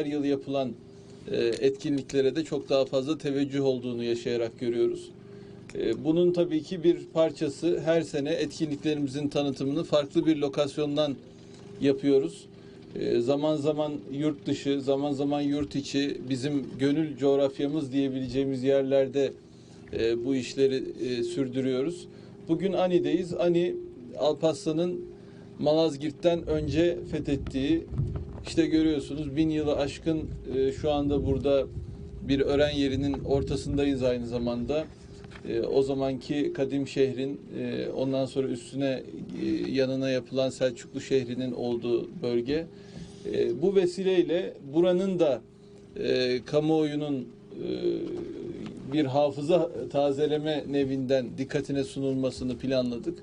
her yıl yapılan e, etkinliklere de çok daha fazla teveccüh olduğunu yaşayarak görüyoruz. E, Bunun tabii ki bir parçası her sene etkinliklerimizin tanıtımını farklı bir lokasyondan yapıyoruz. E, Zaman zaman yurt dışı, zaman zaman yurt içi bizim gönül coğrafyamız diyebileceğimiz yerlerde bu işleri sürdürüyoruz. Bugün Ani'deyiz. Ani Alparslan'ın Malazgirt'ten önce fethettiği işte görüyorsunuz bin yılı aşkın e, şu anda burada bir öğren yerinin ortasındayız aynı zamanda. E, o zamanki kadim şehrin e, ondan sonra üstüne e, yanına yapılan Selçuklu şehrinin olduğu bölge. E, bu vesileyle buranın da e, kamuoyunun e, bir hafıza tazeleme nevinden dikkatine sunulmasını planladık.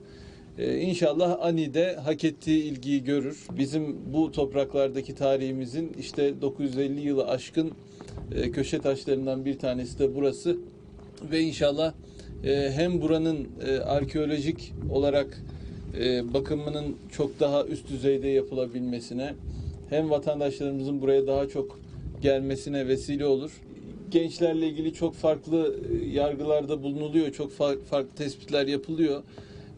Ee, İnşallah Ani de hak ettiği ilgiyi görür. Bizim bu topraklardaki tarihimizin işte 950 yılı aşkın e, köşe taşlarından bir tanesi de burası. Ve inşallah e, hem buranın e, arkeolojik olarak bakımının çok daha üst düzeyde yapılabilmesine hem vatandaşlarımızın buraya daha çok gelmesine vesile olur. Gençlerle ilgili çok farklı yargılarda bulunuluyor, çok fa- farklı tespitler yapılıyor.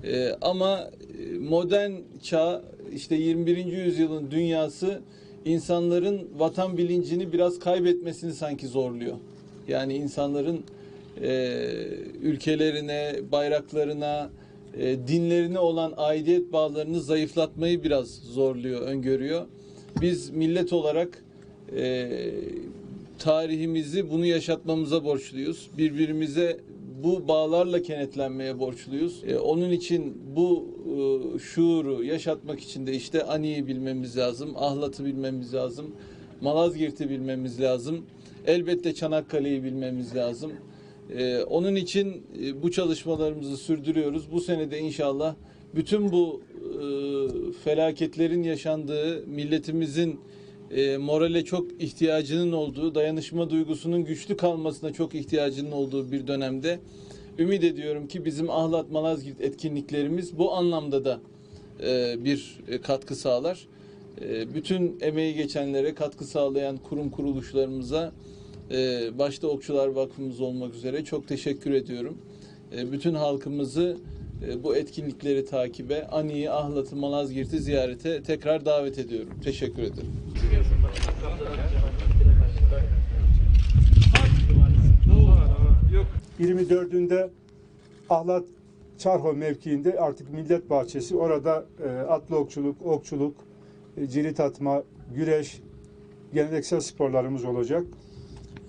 Ee, ama e, modern çağ işte 21. yüzyılın dünyası insanların vatan bilincini biraz kaybetmesini sanki zorluyor. Yani insanların e, ülkelerine, bayraklarına, e, dinlerine olan aidiyet bağlarını zayıflatmayı biraz zorluyor, öngörüyor. Biz millet olarak e, tarihimizi bunu yaşatmamıza borçluyuz. Birbirimize bu bağlarla kenetlenmeye borçluyuz. E, onun için bu e, şuuru yaşatmak için de işte Ani'yi bilmemiz lazım, Ahlat'ı bilmemiz lazım, Malazgirt'i bilmemiz lazım. Elbette Çanakkale'yi bilmemiz lazım. E, onun için e, bu çalışmalarımızı sürdürüyoruz. Bu sene de inşallah bütün bu e, felaketlerin yaşandığı, milletimizin e, morale çok ihtiyacının olduğu, dayanışma duygusunun güçlü kalmasına çok ihtiyacının olduğu bir dönemde ümit ediyorum ki bizim Ahlat Malazgirt etkinliklerimiz bu anlamda da e, bir e, katkı sağlar. E, bütün emeği geçenlere katkı sağlayan kurum kuruluşlarımıza e, başta Okçular Vakfımız olmak üzere çok teşekkür ediyorum. E, bütün halkımızı e, bu etkinlikleri takibe, Ani'yi, Ahlat'ı, Malazgirt'i ziyarete tekrar davet ediyorum. Teşekkür ederim. 24'ünde Ahlat Çarho mevkiinde artık millet bahçesi. Orada e, atlı okçuluk, okçuluk, e, cirit atma, güreş, geleneksel sporlarımız olacak.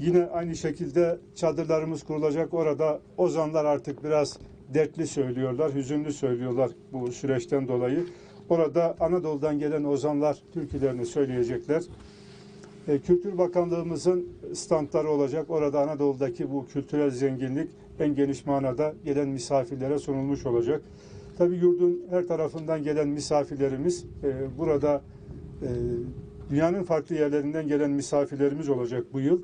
Yine aynı şekilde çadırlarımız kurulacak. Orada ozanlar artık biraz dertli söylüyorlar, hüzünlü söylüyorlar bu süreçten dolayı. Orada Anadolu'dan gelen ozanlar türkülerini söyleyecekler. E, Kültür Bakanlığımızın standları olacak. Orada Anadolu'daki bu kültürel zenginlik en geniş manada gelen misafirlere sunulmuş olacak. Tabi yurdun her tarafından gelen misafirlerimiz e, burada e, dünyanın farklı yerlerinden gelen misafirlerimiz olacak bu yıl.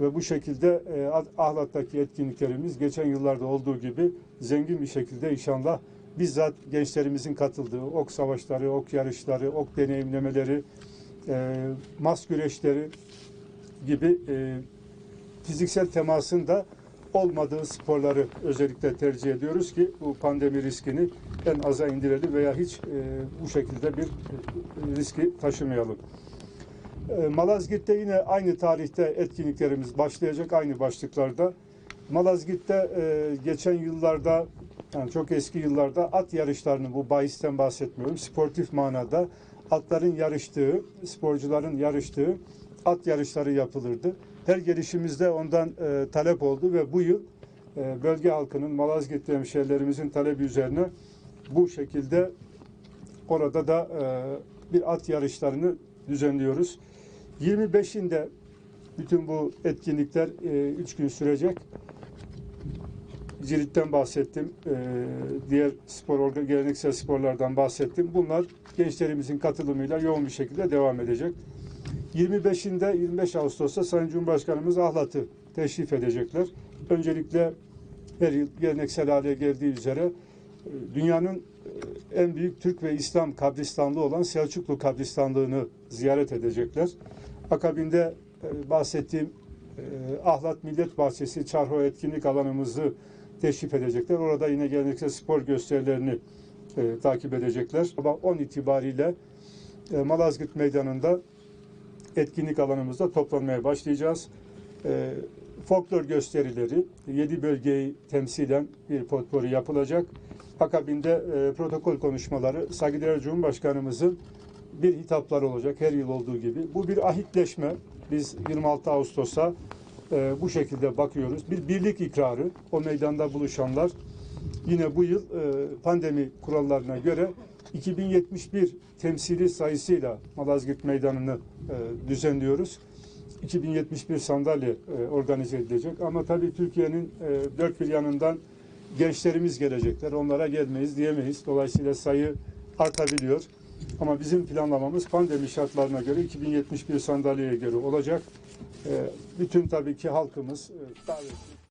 Ve bu şekilde e, Ahlat'taki etkinliklerimiz geçen yıllarda olduğu gibi zengin bir şekilde inşallah bizzat gençlerimizin katıldığı ok savaşları, ok yarışları, ok deneyimlemeleri, e, mas güreşleri gibi e, fiziksel temasın da olmadığı sporları özellikle tercih ediyoruz ki bu pandemi riskini en aza indirelim veya hiç e, bu şekilde bir e, riski taşımayalım. E, Malazgirt'te yine aynı tarihte etkinliklerimiz başlayacak aynı başlıklarda. Malazgirt'te e, geçen yıllarda yani çok eski yıllarda at yarışlarının bu bahisten bahsetmiyorum. Sportif manada atların yarıştığı, sporcuların yarıştığı at yarışları yapılırdı. Her gelişimizde ondan e, talep oldu ve bu yıl e, bölge halkının, Malazgirt hemşehrilerimizin talebi üzerine bu şekilde orada da e, bir at yarışlarını düzenliyoruz. 25'inde bütün bu etkinlikler 3 gün sürecek. Cirit'ten bahsettim. Ee, diğer spor geleneksel sporlardan bahsettim. Bunlar gençlerimizin katılımıyla yoğun bir şekilde devam edecek. 25'inde 25 Ağustos'ta Sayın Cumhurbaşkanımız Ahlat'ı teşrif edecekler. Öncelikle her yıl geleneksel hale geldiği üzere e, dünyanın e, en büyük Türk ve İslam kabristanlığı olan Selçuklu kabristanlığını ziyaret edecekler. Akabinde e, bahsettiğim e, Ahlat Millet Bahçesi Çarho etkinlik alanımızı teşrif edecekler. Orada yine geleneksel spor gösterilerini e, takip edecekler. Sabah 10 itibariyle e, Malazgirt Meydanı'nda etkinlik alanımızda toplanmaya başlayacağız. E, folklor gösterileri, 7 bölgeyi temsilen bir potpori yapılacak. Akabinde e, protokol konuşmaları saygıdeğer Cumhurbaşkanımızın bir hitapları olacak her yıl olduğu gibi. Bu bir ahitleşme. Biz 26 Ağustos'a e, bu şekilde bakıyoruz. Bir birlik ikrarı. O meydanda buluşanlar yine bu yıl e, pandemi kurallarına göre 2071 temsili sayısıyla Malazgirt Meydanı'nı e, düzenliyoruz. 2071 sandalye e, organize edilecek. Ama tabii Türkiye'nin e, dört bir yanından gençlerimiz gelecekler. Onlara gelmeyiz diyemeyiz. Dolayısıyla sayı artabiliyor. Ama bizim planlamamız pandemi şartlarına göre 2071 sandalyeye göre olacak. E, bütün tabii ki halkımız e, davetli.